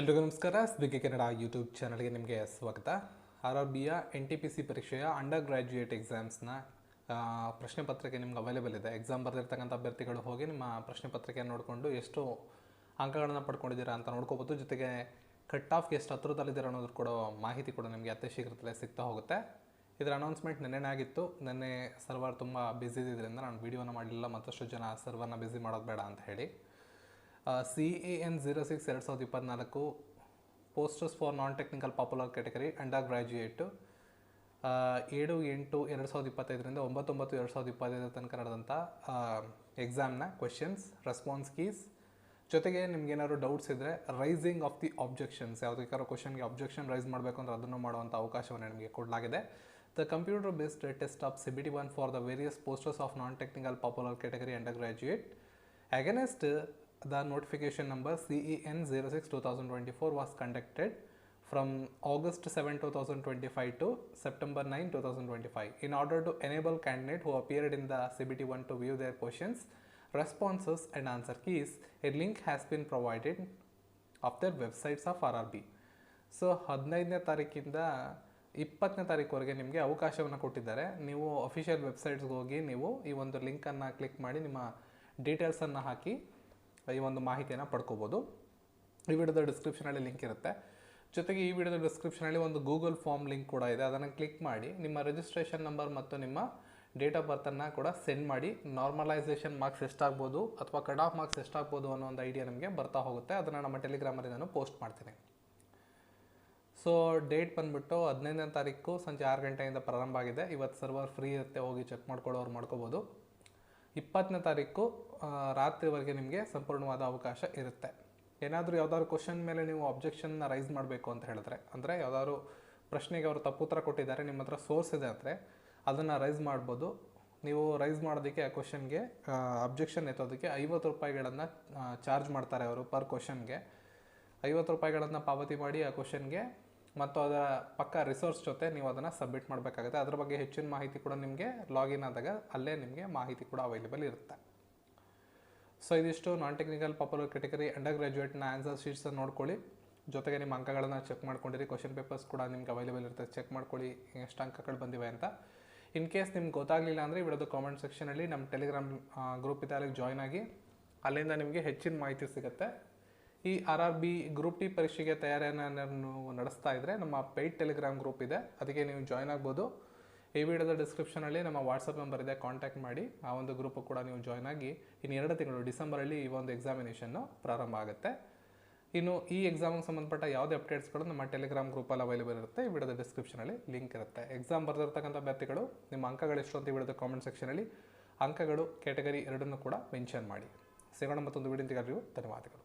ಎಲ್ರಿಗೂ ನಮಸ್ಕಾರ. ಸ್ವಿಗ್ಗಿ ಕನ್ನಡ ಯೂಟ್ಯೂಬ್ ಚಾನಲ್ಗೆ ನಿಮಗೆ ಸ್ವಾಗತ. ಆರ್ ಆರ್ ಬಿಯ ಎನ್ ಟಿ ಪಿ ಸಿ ಪರೀಕ್ಷೆಯ ಅಂಡರ್ ಗ್ರ್ಯಾಜುಯೇಟ್ ಎಕ್ಸಾಮ್ಸ್ನ ಪ್ರಶ್ನೆ ಪತ್ರಿಕೆ ನಿಮ್ಗೆ ಅವೈಲೇಬಲ್ ಇದೆ. ಎಕ್ಸಾಮ್ ಬರೆದಿರ್ತಕ್ಕಂಥ ಅಭ್ಯರ್ಥಿಗಳು ಹೋಗಿ ನಿಮ್ಮ ಪ್ರಶ್ನೆ ಪತ್ರಿಕೆಯನ್ನು ನೋಡಿಕೊಂಡು ಎಷ್ಟು ಅಂಕಗಳನ್ನು ಪಡ್ಕೊಂಡಿದ್ದೀರಾ ಅಂತ ನೋಡ್ಕೋಬೋದು. ಜೊತೆಗೆ ಕಟ್ ಆಫ್ ಎಷ್ಟು ಹತ್ರದಲ್ಲಿದ್ದೀರಾ ಅನ್ನೋದ್ರ ಕೂಡ ಮಾಹಿತಿ ಕೂಡ ನಿಮಗೆ ಅತಿ ಶೀಘ್ರದಲ್ಲೇ ಸಿಗ್ತಾ ಹೋಗುತ್ತೆ. ಇದರ ಅನೌನ್ಸ್ಮೆಂಟ್ ನೆನ್ನೆನೇ ಆಗಿತ್ತು. ನೆನ್ನೆ ಸರ್ವರ್ ತುಂಬ ಬ್ಯುಸಿ ಇದ್ರಿಂದ ನಾನು ವೀಡಿಯೋನ ಮಾಡಲಿಲ್ಲ. ಮತ್ತಷ್ಟು ಜನ ಸರ್ವರ್ನ ಬ್ಯುಸಿ ಮಾಡೋದು ಬೇಡ ಅಂತ ಹೇಳಿ. C A N zero six ಎರಡು ಸಾವಿರದ ಇಪ್ಪತ್ತ್ನಾಲ್ಕು posters for non technical popular category undergraduate ಏಳು ಎಂಟು, ಎರಡು ಸಾವಿರದ ಇಪ್ಪತ್ತೈದರಿಂದ ಒಂಬತ್ತೊಂಬತ್ತು, ಎರಡು ಸಾವಿರದ ಇಪ್ಪತ್ತೈದರ ತನಕ ನಡೆದಂಥ ಎಕ್ಸಾಮ್ನ ಕ್ವೆಶನ್ಸ್ ರೆಸ್ಪಾನ್ಸ್ ಕೀಸ್ ಜೊತೆಗೆ ನಿಮ್ಗೇನಾದ್ರು ಡೌಟ್ಸ್ ಇದ್ದರೆ ರೈಸಿಂಗ್ ಆಫ್ ದಿ ಆಬ್ಜೆಕ್ಷನ್ಸ್ ಯಾವುದಕ್ಕಾದ್ರೂ ಕ್ವಶನ್ಗೆ ಅಬ್ಜೆಕ್ಷನ್ ರೈಸ್ ಮಾಡಬೇಕು ಅಂದರೆ ಅದನ್ನು ಮಾಡುವಂಥ ಅವಕಾಶವನ್ನು ನಿಮಗೆ ಕೊಡಲಾಗಿದೆ. The computer based test of C B T one for the various posters of non technical popular category undergraduate against the notification number CEN 06 2024 was conducted from August 7 2025 to September 9 2025 in order to enable candidate who appeared in the CBT 1 to view their questions responses and answer keys a link has been provided of their websites of RRB so ಹದಿನೈದನೇ ತಾರೀಕಿಂದ ಇಪ್ಪತ್ತನೇ ತಾರೀಕುವರೆಗೆ ನಿಮಗೆ ಅವಕಾಶವನ್ನು ಕೊಟ್ಟಿದ್ದಾರೆ ನೀವು official ವೆಬ್ಸೈಟ್ಸ್ಗೆ ಹೋಗಿ ನೀವು ಈ ಒಂದು ಲಿಂಕನ್ನು ಕ್ಲಿಕ್ ಮಾಡಿ ನಿಮ್ಮ ಡೀಟೇಲ್ಸನ್ನು ಹಾಕಿ ಈ ಒಂದು ಮಾಹಿತಿಯನ್ನು ಪಡ್ಕೋಬೋದು. ಈ ವಿಡಿಯೋದ ಡಿಸ್ಕ್ರಿಪ್ಷನಲ್ಲಿ ಲಿಂಕ್ ಇರುತ್ತೆ. ಜೊತೆಗೆ ಈ ವಿಡಿಯೋದ ಡಿಸ್ಕ್ರಿಪ್ಷನಲ್ಲಿ ಒಂದು ಗೂಗಲ್ ಫಾರ್ಮ್ ಲಿಂಕ್ ಕೂಡ ಇದೆ. ಅದನ್ನು ಕ್ಲಿಕ್ ಮಾಡಿ, ನಿಮ್ಮ ರಿಜಿಸ್ಟ್ರೇಷನ್ ನಂಬರ್ ಮತ್ತು ನಿಮ್ಮ ಡೇಟ್ ಆಫ್ ಬರ್ತನ್ನು ಕೂಡ ಸೆಂಡ್ ಮಾಡಿ. ನಾರ್ಮಲೈಸೇಷನ್ ಮಾರ್ಕ್ಸ್ ಎಷ್ಟಾಗ್ಬೋದು ಅಥವಾ ಕಟ್ ಆಫ್ ಮಾರ್ಕ್ಸ್ ಎಷ್ಟಾಗ್ಬೋದು ಅನ್ನೋ ಒಂದು ಐಡಿಯಾ ನಮಗೆ ಬರ್ತಾ ಹೋಗುತ್ತೆ. ಅದನ್ನು ನಮ್ಮ ಟೆಲಿಗ್ರಾಮಲ್ಲಿ ನಾನು ಪೋಸ್ಟ್ ಮಾಡ್ತೀನಿ. ಸೊ ಡೇಟ್ ಬಂದುಬಿಟ್ಟು ಹದಿನೈದನೇ ತಾರೀಕು ಸಂಜೆ ಆರು ಗಂಟೆಯಿಂದ ಪ್ರಾರಂಭ ಆಗಿದೆ. ಇವತ್ತು ಸರ್ವರ್ ಫ್ರೀ ಇರುತ್ತೆ. ಹೋಗಿ ಚೆಕ್ ಮಾಡ್ಕೊಳ್ಳೋರು ಮಾಡ್ಕೋಬೋದು. ಇಪ್ಪತ್ತನೇ ತಾರೀಕು ರಾತ್ರಿವರೆಗೆ ನಿಮಗೆ ಸಂಪೂರ್ಣವಾದ ಅವಕಾಶ ಇರುತ್ತೆ. ಏನಾದರೂ ಯಾವ್ದಾದ್ರು ಕ್ವಶನ್ ಮೇಲೆ ನೀವು ಅಬ್ಜೆಕ್ಷನ್ನ ರೈಸ್ ಮಾಡಬೇಕು ಅಂತ ಹೇಳಿದ್ರೆ, ಅಂದರೆ ಯಾವ್ದಾದ್ರು ಪ್ರಶ್ನೆಗೆ ಅವರು ತಪ್ಪುತ್ತರ ಕೊಟ್ಟಿದ್ದಾರೆ, ನಿಮ್ಮ ಹತ್ರ ಸೋರ್ಸ್ ಇದೆ ಅಂದರೆ ಅದನ್ನು ರೈಸ್ ಮಾಡ್ಬೋದು. ನೀವು ರೈಸ್ ಮಾಡೋದಕ್ಕೆ ಆ ಕ್ವಶನ್ಗೆ ಅಬ್ಜೆಕ್ಷನ್ ಎತ್ತೋದಕ್ಕೆ ಐವತ್ತು ರೂಪಾಯಿಗಳನ್ನು ಚಾರ್ಜ್ ಮಾಡ್ತಾರೆ ಅವರು ಪರ್ ಕ್ವಶನ್ಗೆ ಐವತ್ತು ರೂಪಾಯಿಗಳನ್ನು ಪಾವತಿ ಮಾಡಿ ಆ ಕ್ವಶನ್ಗೆ ಮತ್ತು ಅದರ ಪಕ್ಕ ರಿಸೋರ್ಸ್ ಜೊತೆ ನೀವು ಅದನ್ನು ಸಬ್ಮಿಟ್ ಮಾಡಬೇಕಾಗುತ್ತೆ. ಅದ್ರ ಬಗ್ಗೆ ಹೆಚ್ಚಿನ ಮಾಹಿತಿ ಕೂಡ ನಿಮಗೆ ಲಾಗಿನ್ ಆದಾಗ ಅಲ್ಲೇ ನಿಮಗೆ ಮಾಹಿತಿ ಕೂಡ ಅವೈಲೇಬಲ್ ಇರುತ್ತೆ. ಸೊ ಇದಿಷ್ಟು ನಾನ್ ಟೆಕ್ನಿಕಲ್ ಪಾಪ್ಯುಲರ್ ಕ್ಯಾಟಗರಿ ಅಂಡರ್ ಗ್ರ್ಯಾಜುಯೇಟ್ನ ಆನ್ಸರ್ ಶೀಟ್ಸನ್ನು ನೋಡ್ಕೊಳ್ಳಿ. ಜೊತೆಗೆ ನಿಮ್ಮ ಅಂಕಗಳನ್ನು ಚೆಕ್ ಮಾಡ್ಕೊಂಡಿರಿ. ಕ್ವಶನ್ ಪೇಪರ್ಸ್ ಕೂಡ ನಿಮ್ಗೆ ಅವೈಲೇಬಲ್ ಇರುತ್ತೆ. ಚೆಕ್ ಮಾಡ್ಕೊಳ್ಳಿ ಎಷ್ಟು ಅಂಕಗಳು ಬಂದಿವೆ ಅಂತ. ಇನ್ ಕೇಸ್ ನಿಮ್ಗೆ ಗೊತ್ತಾಗಲಿಲ್ಲ ಅಂದರೆ ವಿಡಿಯೋದ ಕಾಮೆಂಟ್ ಸೆಕ್ಷನಲ್ಲಿ ನಮ್ಮ ಟೆಲಿಗ್ರಾಮ್ ಗ್ರೂಪ್ ಇದೆ. ಅಲ್ಲಿಗೆ ಜಾಯ್ನ್ ಆಗಿ ಅಲ್ಲಿಂದ ನಿಮಗೆ ಹೆಚ್ಚಿನ ಮಾಹಿತಿ ಸಿಗುತ್ತೆ. ಈ R R B group D ಪರೀಕ್ಷೆಗೆ ತಯಾರಿಯನ್ನು ನಡೆಸ್ತಾ ಇದ್ದರೆ ನಮ್ಮ ಪೇಯ್ಡ್ ಟೆಲಿಗ್ರಾಮ್ ಗ್ರೂಪ್ ಇದೆ. ಅದಕ್ಕೆ ನೀವು ಜಾಯ್ನ್ ಆಗ್ಬೋದು. ಈ ವಿಡಿಯೋದ ಡಿಸ್ಕ್ರಿಪ್ಷನಲ್ಲಿ ನಮ್ಮ ವಾಟ್ಸಪ್ ನಂಬರ್ ಇದೆ. ಕಾಂಟ್ಯಾಕ್ಟ್ ಮಾಡಿ. ಆ ಒಂದು ಗ್ರೂಪ್ ಕೂಡ ನೀವು ಜಾಯ್ನ್ ಆಗಿ ಇನ್ನು ಎರಡು ತಿಂಗಳು ಡಿಸೆಂಬರಲ್ಲಿ ಈ ಒಂದು ಎಕ್ಸಾಮಿನೇಷನ್ನು ಪ್ರಾರಂಭ ಆಗುತ್ತೆ. ಇನ್ನು ಈ ಎಕ್ಸಾಮ್ಗೆ ಸಂಬಂಧಪಟ್ಟ ಯಾವುದೇ ಅಪ್ಡೇಟ್ಸ್ಗಳು ನಮ್ಮ ಟೆಲಿಗ್ರಾಮ್ ಗ್ರೂಪಲ್ಲಿ ಅವೈಲೇಬಲ್ ಇರುತ್ತೆ, ಈ ವಿಡಿಯೋದ ಡಿಸ್ಕ್ರಿಪ್ಷನಲ್ಲಿ ಲಿಂಕ್ ಇರುತ್ತೆ. ಎಕ್ಸಾಮ್ ಬರೆದಿರ್ತಕ್ಕಂಥ ಅಭ್ಯರ್ಥಿಗಳು, ನಿಮ್ಮ ಅಂಕಗಳು ಎಷ್ಟು ಅಂತ ಈ ವಿಡಿಯೋದ ಕಾಮೆಂಟ್ ಸೆಕ್ಷನಲ್ಲಿ ಅಂಕಗಳು ಕ್ಯಾಟಗರಿ ಎರಡನ್ನೂ ಕೂಡ ಮೆನ್ಷನ್ ಮಾಡಿ. ಸಿಗೋಣ ಮತ್ತೊಂದು ವಿಡಿಯೋ ಧನ್ಯವಾದಗಳು.